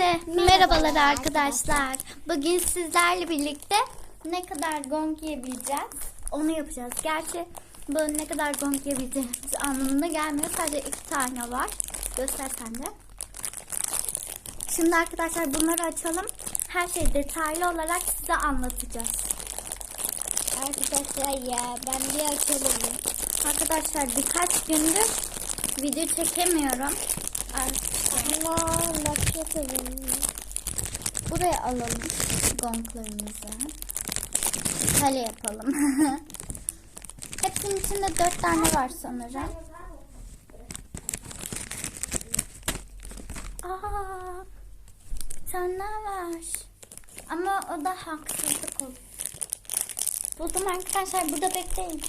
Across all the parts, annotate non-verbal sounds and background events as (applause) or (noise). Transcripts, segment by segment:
Hepinize merhabalar arkadaşlar. Bugün sizlerle birlikte ne kadar gong yiyebileceğiz onu yapacağız. Gerçi bu ne kadar gong yiyebileceğimiz anlamına gelmiyor. Sadece iki tane var. Göstersen de. Şimdi arkadaşlar bunları açalım. Her şeyi detaylı olarak size anlatacağız. Arkadaşlar ya ben bir açalım. Arkadaşlar birkaç gündür video çekemiyorum. Ar- Ama bak yapalım. Buraya alalım gonglarımızı. Kale yapalım. (laughs) Hepsinin içinde dört tane var sanırım. Aa, ne var? Ama o da haksızlık olur. Buldum arkadaşlar burada bekleyin.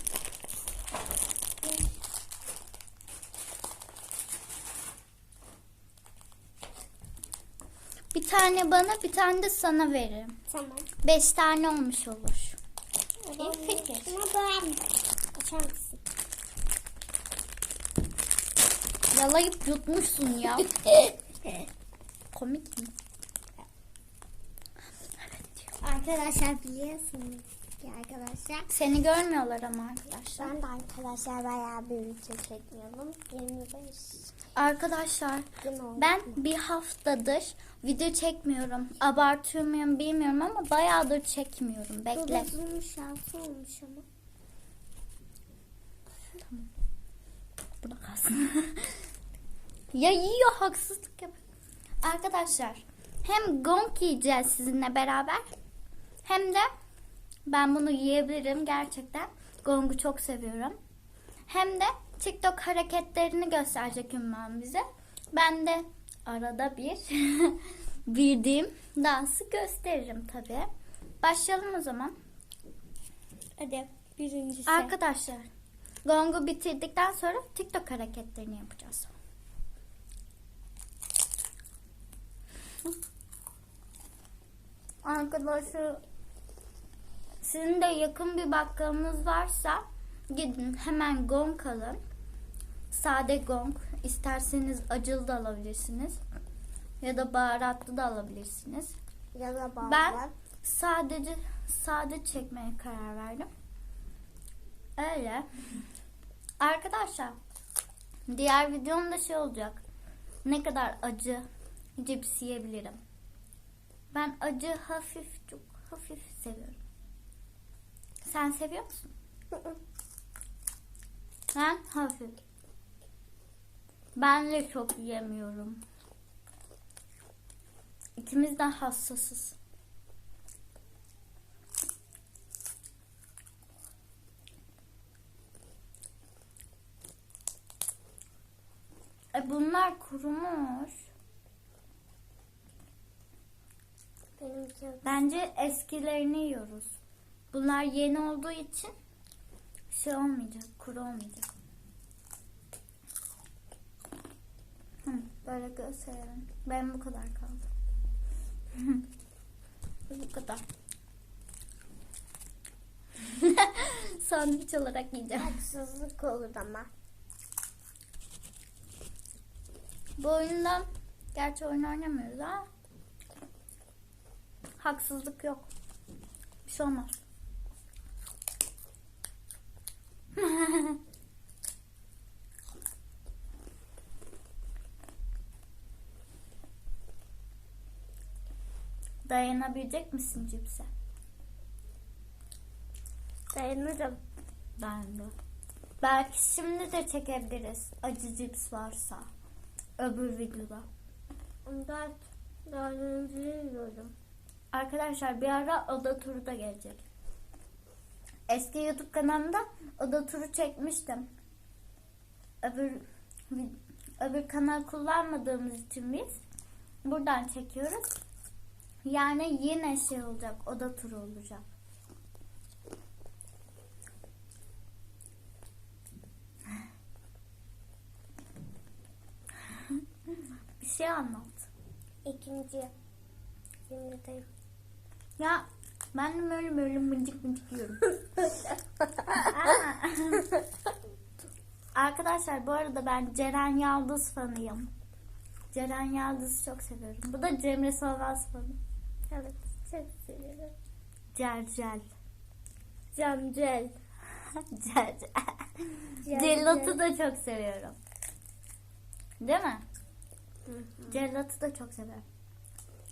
Bir tane bana bir tane de sana veririm. Tamam. Beş tane olmuş olur. İyi fikir. Ama ben açar mısın? Yalayıp yutmuşsun ya. (laughs) Komik mi? Arkadaşlar biliyorsunuz arkadaşlar. Seni görmüyorlar ama arkadaşlar. Ben de arkadaşlar bayağı bir video çekmiyorum. 25 Arkadaşlar gün oldu. ben bir haftadır video çekmiyorum. Abartıyor muyum bilmiyorum ama bayağıdır çekmiyorum. Bekle. Uzun şansı olmuş ama. Burada kalsın. (laughs) ya yiyor haksızlık yap. Arkadaşlar hem gong yiyeceğiz sizinle beraber hem de ben bunu yiyebilirim gerçekten. Gong'u çok seviyorum. Hem de TikTok hareketlerini gösterecek Ümmühan bize. Ben de arada bir (laughs) bildiğim dansı gösteririm tabii. Başlayalım o zaman. Hadi birincisi. Arkadaşlar gongu bitirdikten sonra TikTok hareketlerini yapacağız. Arkadaşlar sizin de yakın bir bakkalınız varsa gidin hemen gong alın. Sade gong isterseniz acılı da alabilirsiniz. Ya da baharatlı da alabilirsiniz. ya da bağlı. Ben sadece sade çekmeye karar verdim. Öyle. Arkadaşlar diğer videomda şey olacak. Ne kadar acı cips yiyebilirim. Ben acı hafif çok hafif seviyorum. Sen seviyor musun? Ben hafif. Ben de çok yiyemiyorum. İkimiz de hassasız. E bunlar kurumuş. Benimki Bence eskilerini yiyoruz. Bunlar yeni olduğu için şey olmayacak, kuru olmayacak. Hı, böyle gösterelim. Ben bu kadar kaldı. (laughs) bu kadar. (laughs) Sandviç olarak yiyeceğim. haksızlık olur ama. Bu oyundan gerçi oyun oynamıyoruz ha. Haksızlık yok. Bir şey olmaz. (laughs) Dayanabilecek misin cipse? Dayanırım. Ben de. Belki şimdi de çekebiliriz. Acı cips varsa. Öbür videoda. Ondan dördüncüyü yiyorum. Arkadaşlar bir ara oda turu da gelecek. Eski YouTube kanalımda oda turu çekmiştim. Öbür öbür kanal kullanmadığımız için biz buradan çekiyoruz. Yani yine şey olacak, oda turu olacak. Bir şey anlat. İkinci. Şimdideyim. Ya ben böyle böyle mıncık mıncık yiyorum. (laughs) Arkadaşlar bu arada ben Ceren Yaldız fanıyım. Ceren Yıldız'ı çok seviyorum. Bu da Cemre Solmaz fanı. Evet çok seviyorum. Cercel. Camcel. Cercel. Cellat'ı da çok seviyorum. Değil mi? Cellat'ı da çok seviyorum.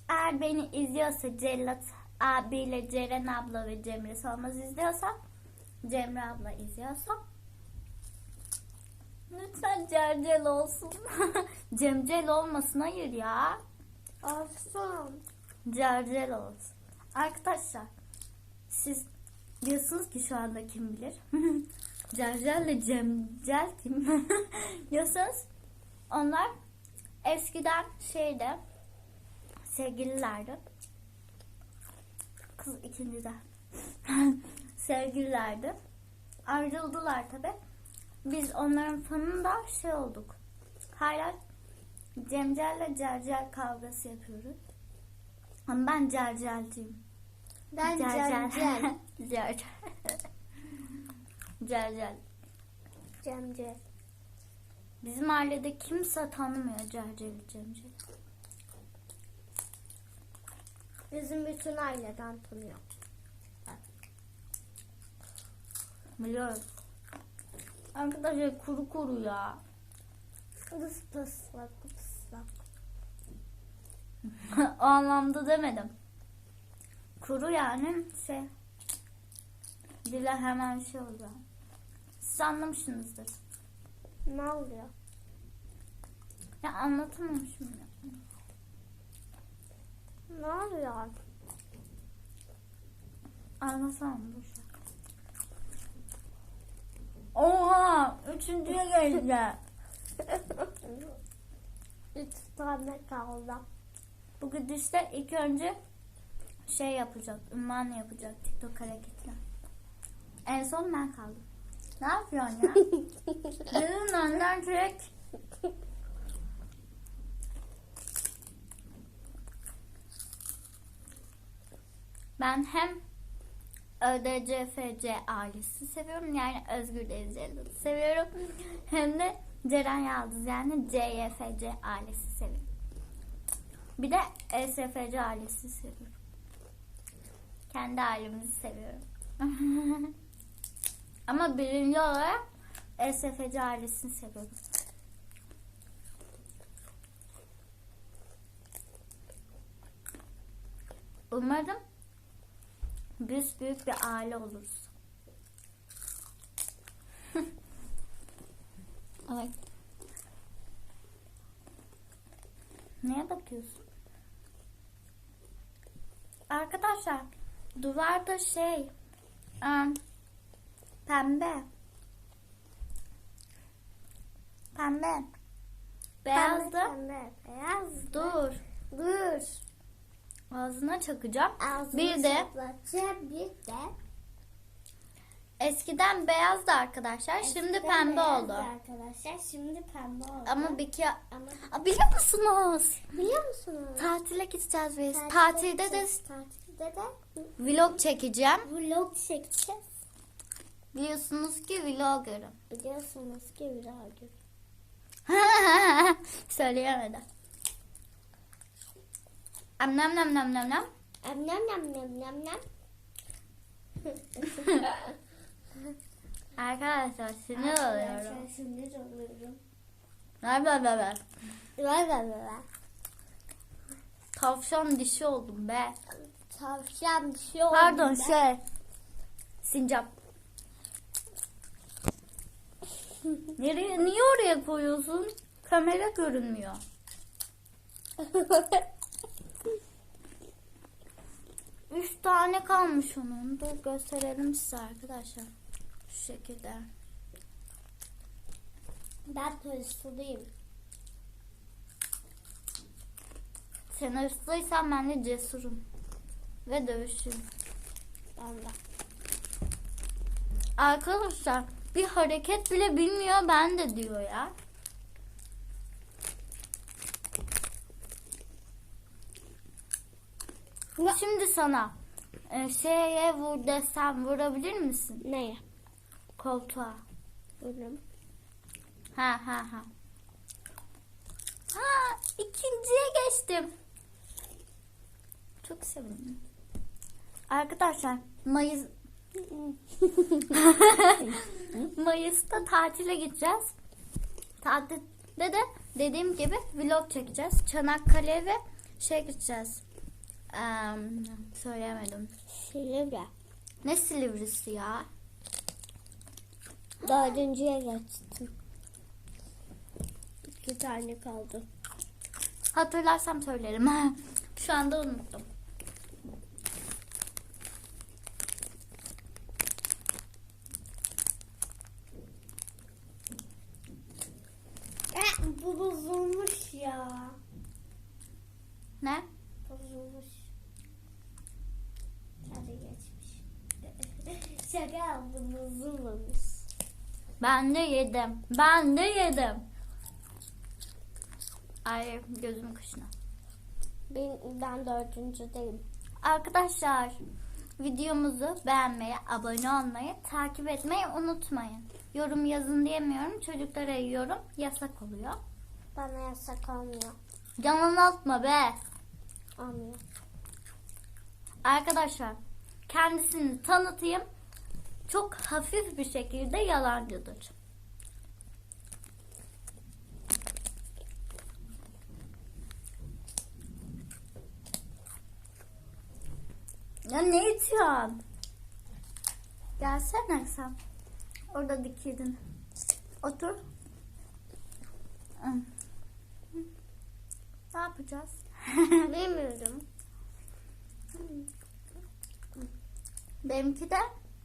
Eğer beni izliyorsa Cellat abiyle Ceren abla ve Cemre Solmaz izliyorsa Cemre abla izliyorsa lütfen Cercel olsun. (laughs) Cemcel olmasın hayır ya. Olsun. Cercel olsun. Arkadaşlar siz diyorsunuz ki şu anda kim bilir? (laughs) Cercel ile Cemcel kim? (laughs) diyorsunuz. Onlar eskiden şeyde sevgililerdi. Kız ikinciden. (laughs) sevgililerdi. Ayrıldılar tabi. Biz onların fanında şey olduk. Hala Cemcel'le Cercel kavgası yapıyoruz. Ama ben Cercel'ciyim. Ben Camcel. Cercel. (laughs) Cercel. Camcel. Bizim mahallede kimse tanımıyor Cercel'i Cemcel'i. Bizim bütün aileden tanıyor. Biliyorum. Arkadaşlar kuru kuru ya. Pıs pıslak pıslak. (laughs) o anlamda demedim. Kuru yani şey. Dile hemen şey oluyor. Siz anlamışsınızdır. Ne oluyor? Ya anlatamamışım ya. Ne oluyor? Boş ver. Oha! Üçüncüye geldi. (laughs) Üç tane kaldı. Bu gidişte ilk önce şey yapacak, ünvan yapacak TikTok hareketler. En son ben kaldım. Ne yapıyorsun ya? Dedim önden çek. Ben hem ÖDCFC ailesini seviyorum yani Özgür Deniz seviyorum. Hem de Ceren Yıldız yani CYFC ailesi seviyorum. Bir de ESFC ailesi seviyorum. Kendi ailemizi seviyorum. (laughs) Ama birinci olarak ESFC ailesini seviyorum. Umarım biz büyük bir aile oluruz. (laughs) Ay. Neye bakıyorsun? Arkadaşlar duvarda şey em, pembe pembe beyazdı. Pembe, Beyaz. Dur. Dur. Ağzına çakacağım. Ağzını bir de bir de eskiden beyazdı arkadaşlar. Şimdi Eskiden pembe beyazdı oldu. Arkadaşlar şimdi pembe oldu. Ama bir ki Ama biliyor musunuz? biliyor musunuz? Tatile gideceğiz biz. Tatilde Tatilde de. Tatilde de vlog çekeceğim. vlog çekeceğiz. Biliyorsunuz ki vloggerım. Biliyorsunuz ki vlog. (laughs) Söyleyemedim. Am nam nam nam nam nam. Nam nam nam nam nam nam. Arkadaşlar sinir oluyorum. Arkadaşlar sinir oluyorum. Ver ver ver ver. Ver. Tavşan dişi oldum be. Tavşan bir şey oldu. Pardon be. şey. Sincap. Nereye, niye oraya koyuyorsun? Kamera görünmüyor. (laughs) Üç tane kalmış onun. Dur gösterelim size arkadaşlar. Şu şekilde. ben hırslıyım. Sen hırslıysan ben de cesurum. Ve dövüşçüyüm. Ben de. Arkadaşlar bir hareket bile bilmiyor ben de diyor ya. Şimdi sana e, şeye vur desem vurabilir misin? Neye? Koltuğa. Buyurun. Ha ha ha. Ha İkinciye geçtim. Çok sevindim. Arkadaşlar Mayıs (laughs) Mayıs'ta tatile gideceğiz. Tatilde de dediğim gibi vlog çekeceğiz. Çanakkale ve şey gideceğiz. Eee, söyleyemedim. Silivri. Ne Silivri'si ya? Dördüncüye geçtim. İki tane kaldı. Hatırlarsam söylerim. (laughs) Şu anda unuttum. E, bu bozulmuş ya. Ne? Bozulmuş. Tadı geçmiş. Şaka bozulmamış. Ben de yedim. Ben de yedim. Ay gözüm kaşına. Ben, ben dördüncüdeyim. Arkadaşlar videomuzu beğenmeyi, abone olmayı, takip etmeyi unutmayın. Yorum yazın diyemiyorum. Çocuklara yorum yasak oluyor. Bana yasak olmuyor. Canını atma be. Olmuyor. Arkadaşlar kendisini tanıtayım. Çok hafif bir şekilde yalancıdır. Ya ne itiyorsun? Gelsene sen. Orada dikildin. Otur. Hı. Ne yapacağız? Bilmiyorum. Benimki de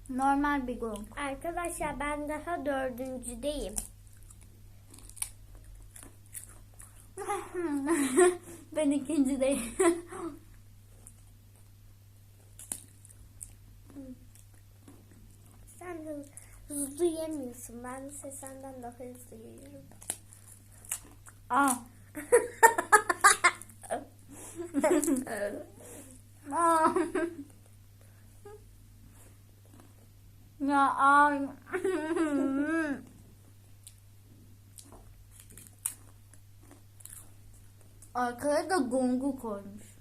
normal bir gong. Arkadaşlar ben daha dördüncüdeyim. (laughs) ben ikincideyim. Sen de hızlı yemiyorsun. Ben ise senden daha hızlı yiyorum. Aa. (laughs) Aa. Ya ay. Arkaya da gongu koymuş.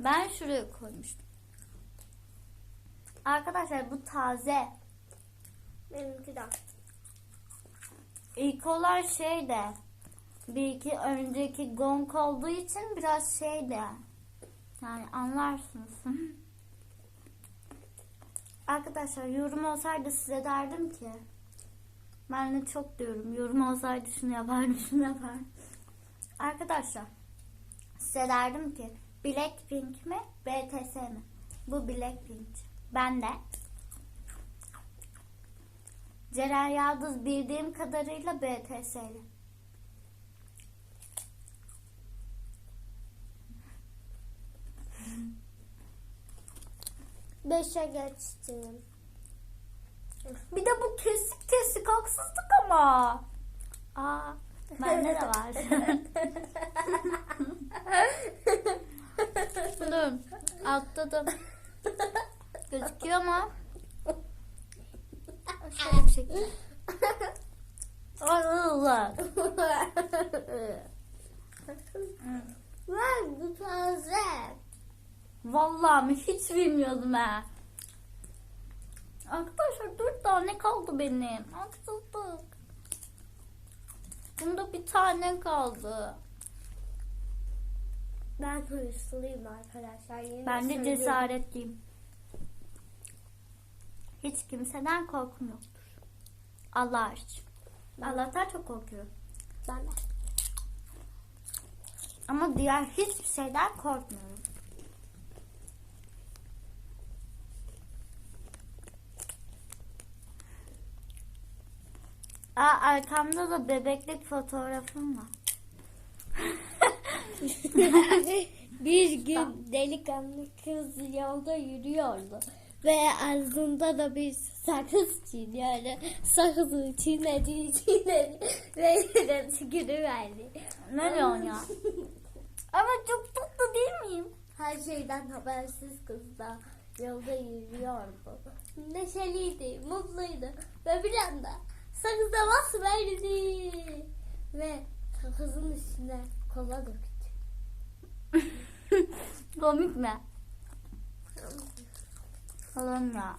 ben şuraya koymuştum. Arkadaşlar bu taze. Benimki de. İlk olan şey de bir iki önceki gong olduğu için biraz şey de yani anlarsınız. Arkadaşlar yorum olsaydı size derdim ki ben de çok diyorum yorum olsaydı şunu yapardım (laughs) şunu yapardım. Arkadaşlar size derdim ki Blackpink mi BTS mi? Bu Blackpink. Ben de Ceren Yıldız bildiğim kadarıyla BTS'li. Beşe geçtim. Bir de bu kesik kesik haksızlık ama. Aa, bende de var. (laughs) Dur, atladım. Gözüküyor mu? Şöyle bir şekilde. (laughs) Allah. Bu taze. Vallahi mi hiç bilmiyordum ha. Arkadaşlar dört tane kaldı benim. Haksızlık. Bunda bir tane kaldı. Ben hırslıyım arkadaşlar. Yine Ben de cesaretliyim. Hiç kimseden korkum yoktur. Allah hariç. Allah'tan çok korkuyorum. Ben de. Ama diğer hiçbir şeyden korkmuyorum. Aa, arkamda da bebeklik fotoğrafım var. (laughs) bir gün delikanlı kız yolda yürüyordu. Ve ağzında da bir sakız çiğniyordu. Sakızı çiğnedi, çiğnedi ve yine tükürüverdi. Ne diyorsun ya? Ama çok tatlı değil miyim? Her şeyden habersiz kız da yolda yürüyordu. Neşeliydi, mutluydu ve bir anda Sakıza bas verdi. Ve sakızın üstüne kola döktü. (laughs) Komik mi? Falan ya.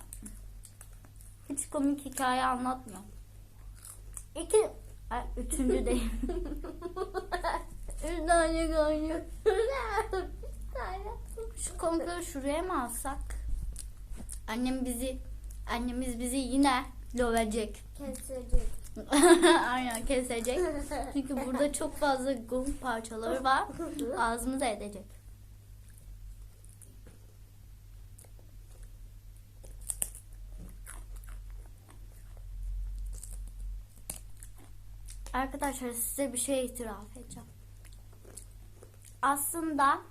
Hiç komik hikaye anlatmıyor. İki, ay, üçüncü (laughs) değil. Üç tane koyuyor. Şu komikleri şuraya mı alsak? Annem bizi, annemiz bizi yine dövecek. Kesecek. (laughs) Aynen kesecek. Çünkü burada (laughs) çok fazla gong parçaları var. Ağzımıza edecek. Arkadaşlar size bir şey itiraf edeceğim. Aslında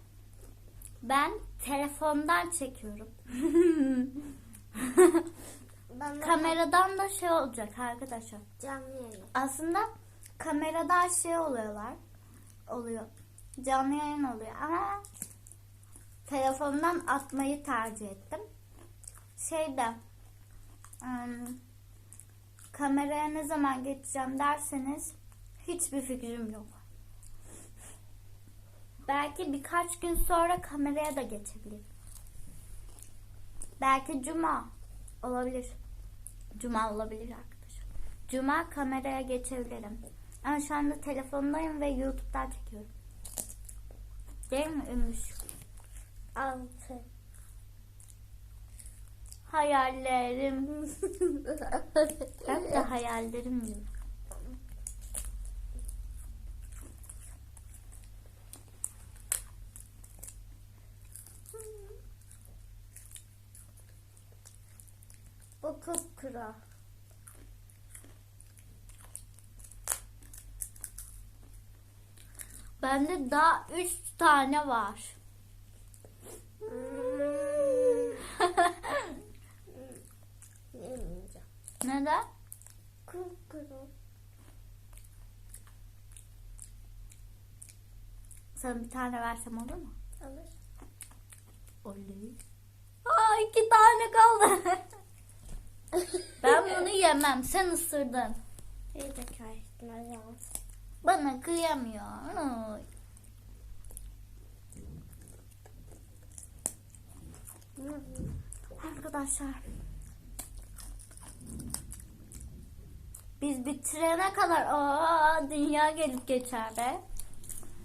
ben telefondan çekiyorum. (laughs) Kameradan da şey olacak arkadaşlar. canlı yayın. Aslında kamerada şey oluyorlar. Oluyor. Canlı yayın oluyor ama telefondan atmayı tercih ettim. Şeyde ım, kameraya ne zaman geçeceğim derseniz hiçbir fikrim yok. Belki birkaç gün sonra kameraya da geçebilir. Belki cuma olabilir. Cuma olabilir arkadaşlar. Cuma kameraya geçebilirim. Ama şu anda telefondayım ve YouTube'dan çekiyorum. Değil mi Ümüş? Altı. Hayallerim. (laughs) Ben de hayallerim gibi. Bu kupkuru. Bende daha üç tane var. Neden? Kupkuru. Sana bir tane versem olur mu? Alır. Olur. Aa iki tane kaldı. ben bunu yemem. Sen ısırdın. Bir de karıştırma Bana kıyamıyor. Arkadaşlar. Biz bitirene kadar aa, dünya gelip geçer be.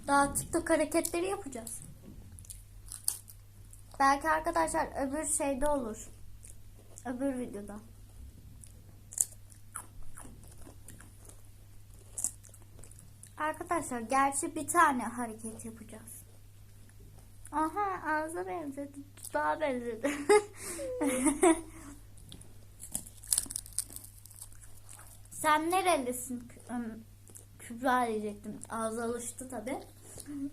Daha TikTok hareketleri yapacağız. Belki arkadaşlar öbür şeyde olur. Öbür videoda. Arkadaşlar gerçi bir tane hareket yapacağız. Aha ağza benzedi. Daha benzedi. (laughs) Sen nerelisin? Kübra diyecektim. Ağız alıştı tabi.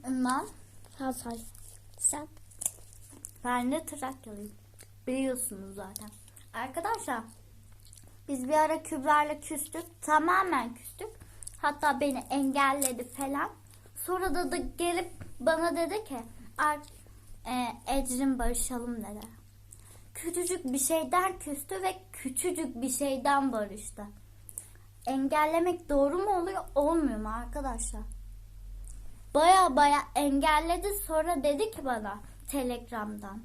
Ben, Hazar. Sen? ben de Trakyalıyım. Biliyorsunuz zaten. Arkadaşlar biz bir ara Kübra'yla küstük. Tamamen küstük. Hatta beni engelledi falan. Sonra da, da gelip bana dedi ki "Ar- e, Ecrin barışalım dedi. Küçücük bir şeyden küstü ve küçücük bir şeyden barıştı. Engellemek doğru mu oluyor olmuyor mu arkadaşlar? Baya baya engelledi sonra dedi ki bana Telegram'dan.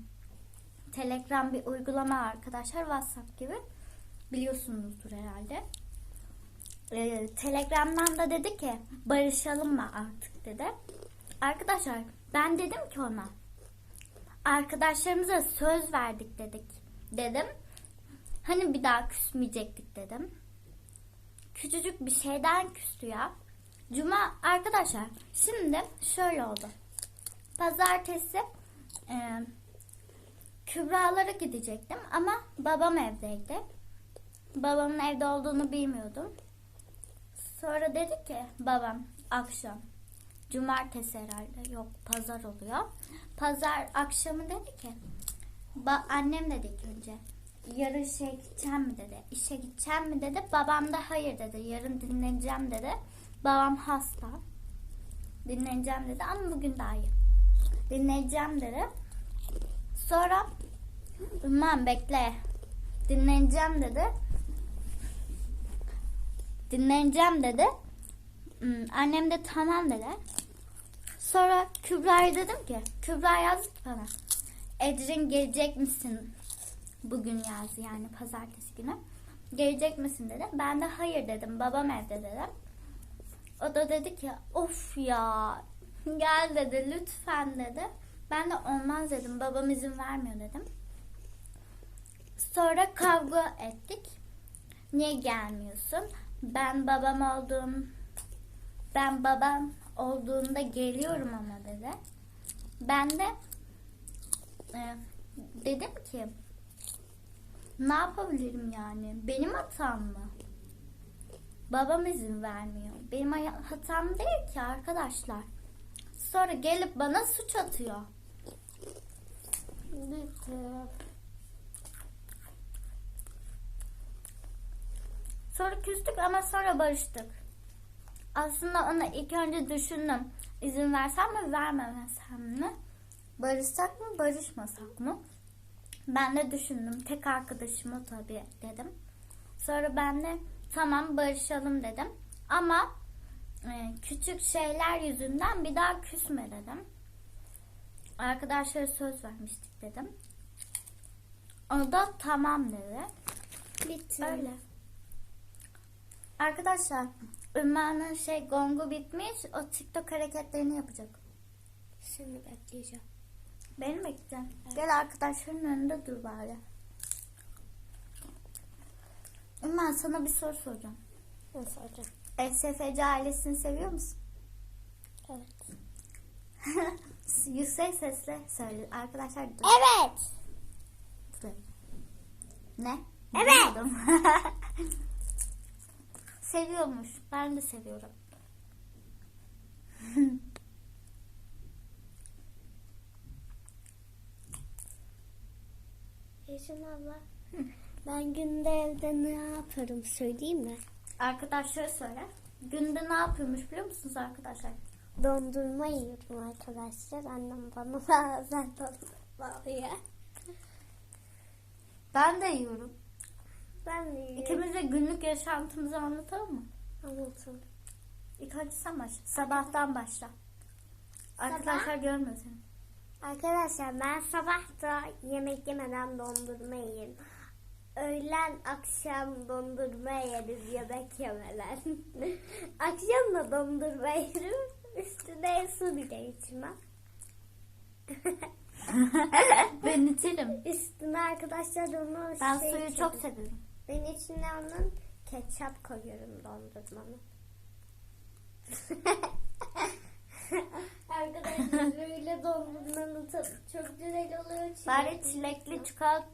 Telegram bir uygulama arkadaşlar WhatsApp gibi biliyorsunuzdur herhalde. Ee, Telegram'dan da dedi ki barışalım mı artık dedi. Arkadaşlar ben dedim ki ona arkadaşlarımıza söz verdik dedik dedim. Hani bir daha küsmeyecektik dedim. Küçücük bir şeyden küstü ya. Cuma arkadaşlar şimdi şöyle oldu. Pazartesi e, Kübralara gidecektim ama babam evdeydi. Babamın evde olduğunu bilmiyordum. Sonra dedi ki babam akşam cumartesi herhalde yok pazar oluyor. Pazar akşamı dedi ki ba- annem dedi ilk önce yarın şey gideceğim mi dedi. işe gideceğim mi dedi. Babam da hayır dedi. Yarın dinleneceğim dedi. Babam hasta. Dinleneceğim dedi ama bugün daha iyi. Dinleneceğim dedi. Sonra Aman bekle. Dinleneceğim dedi. Dinleneceğim dedi. Hmm, Annem de tamam dedi. Sonra Kübra'ya dedim ki Kübra yazdı bana. Ecrin gelecek misin? Bugün yazdı yani pazartesi günü. Gelecek misin dedi. Ben de hayır dedim. Babam evde dedim. O da dedi ki of ya gel dedi lütfen dedi. Ben de olmaz dedim. Babam izin vermiyor dedim. Sonra kavga ettik. Niye gelmiyorsun? Ben babam olduğum ben babam olduğunda geliyorum ama dedi. Ben de e, dedim ki ne yapabilirim yani? Benim hatam mı? Babam izin vermiyor. Benim hatam değil ki arkadaşlar. Sonra gelip bana suç atıyor. Lütfen. Sonra küstük ama sonra barıştık. Aslında ona ilk önce düşündüm. İzin versem mi vermemesem mi? Barışsak mı barışmasak mı? Ben de düşündüm. Tek arkadaşım o tabii dedim. Sonra ben de tamam barışalım dedim. Ama e, küçük şeyler yüzünden bir daha küsme dedim. Arkadaşlara söz vermiştik dedim. O da tamam dedi. Bitti. Öyle. Arkadaşlar Ümma'nın şey gongu bitmiş. O TikTok hareketlerini yapacak. Seni bekleyeceğim. Beni bekleyeceğim. Gel arkadaşların önünde dur bari. Ümma sana bir soru soracağım. Ne soracağım? SFC ailesini seviyor musun? Evet. (laughs) Yüksek sesle söyle. Arkadaşlar dur. Evet. Söyle. Ne? Evet. (laughs) Seviyormuş. Ben de seviyorum. (laughs) Yeşim abla. Ben günde evde ne yaparım söyleyeyim mi? Arkadaşlara söyle. Günde ne yapıyormuş biliyor musunuz arkadaşlar? Dondurma yiyorum arkadaşlar. Annem bana (laughs) bazen dondurma alıyor. Ben de yiyorum. Ben de yiyorum. Günlük yaşantımızı anlatalım mı? Anlatın. İlk önce sen başla. Sabahtan başla. Arkadaşlar görmüyor seni. Arkadaşlar ben sabah da yemek yemeden dondurma yerim. Öğlen akşam dondurma yeriz yemek yemeden. (laughs) akşam da dondurma yerim. Üstüne su bile içmem. (laughs) ben içerim. Üstüne arkadaşlar onu Ben şey suyu içerim. çok seviyorum. Ben içine onun ketçap koyuyorum dondurmanın. Arkadaşlar böyle dondurmanın tadı çok güzel oluyor. Bari çilekli çikolata,